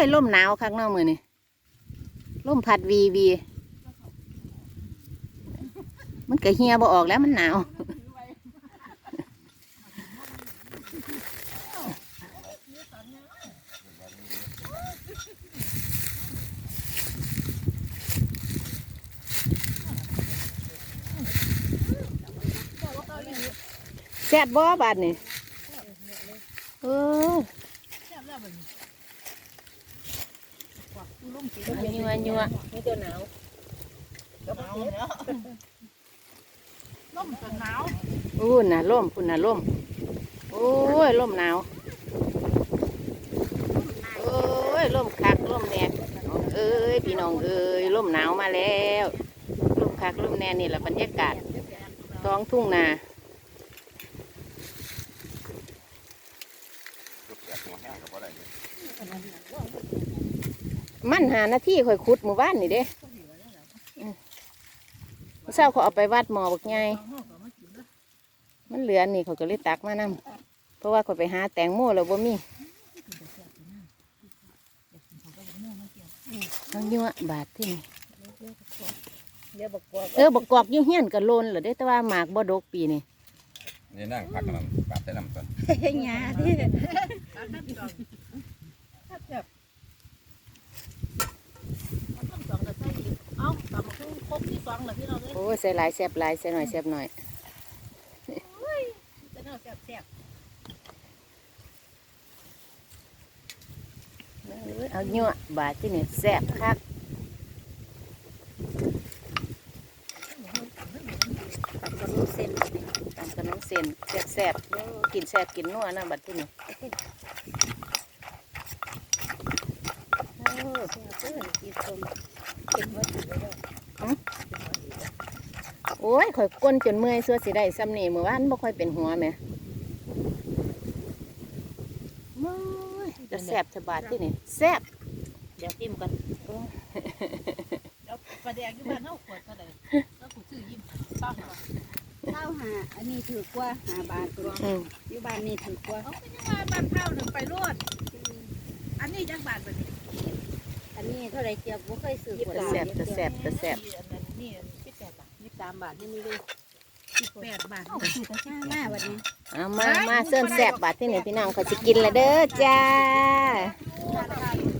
ยลมหนาวคักเนาะมื้อนี้ลมพัดวีวีมันก็เฮียบ่ออกแล้วมันหนาวแซ่บบ่บาดนี่เออ ยัวยัวมีตัวหนาวล่มหนาวอู้น่ะล่มพุ่นน่ะล่มโอ้ยล่มหนาวโอ้ยล่มคักล่มแน่เอ้ยพี่น้องเอ้ยล่มหนาวมาแล้วล่มคักล่มแน่นี่แหละบรรยากาศท้องทุ่งนา มันหาหน้าที่ข่อยขุดหมู่บ้านนี่เด้อืมเช้าเขาเอาไปวัดหมอบักไงมันเหลือนี่เขาก็เลยตักมานํเพราะว่าเขาไปหาแตงโมแล้วบ่มีเอาเยอะบาทที่นี่เดี๋ยวบอกว่าเออบักกอกอยู่เฮียนกับโลนเหรอเด้แต่ว่าหมากบ่ดกปีนี่นี่นั่งพักกันปาดใส่น้ำก่อนหยาที่ การนั่นก่อนแบบเอาต้นสองกับใส่อีกเอาตำ คือครบที่สองแล้วพี่น้องเลยโอ้ยใส่หลายแซ่บหลายใส่หน่อยแซ่บหน่อยจะเน่าแซ่บเออเอาเยอะบาทที่นี่แซ่บคักตักขนมเส้นตักขนมเส้นแซ่บแซ่บๆเออกินแซ่บกินนัวนะบัดที่นี่โอ้เพื่อนเพื่อนกินสมเก็บไว้อยู่แล้ว โอ้ยข่อยก้นจนเมื่อยสัวสิได้ซ้ำนี่เมื่อวานบ่ค่อยเป็นหัวแหม่โอ้ยจะแซ่บจะบาทที่นี่แซ่บเดี๋ยวกินกันๆเดี๋ยวปลาแดงอยู่บ้านเฮาขวดเท่าไหร่แล้วกูซื้อยิ้มตั้งก่อนข้าวหาอันนี้ถือกว่าหาบาทตัวอืมอยู่บ้านนี่ถือกว่าเอาเป็นยังไงบ้านเท่าหนึ่งไปรวดอันนี้จังบาทแบบนี้อันนี้เท่าไรเจียบบ่เคยซื้อจะแซ่บจะแซ่บจะแซ่บอันนั้นนี่สิบแปดบาทยี่ สิบสามบาทนี่มีเลยสิบแปดบาทเอาถือกระช่างหน้าวันนี้เอามามาเส้นแซ่บบาทที่นี่พี่น้องเขาจะกินและเด้อจ้าเ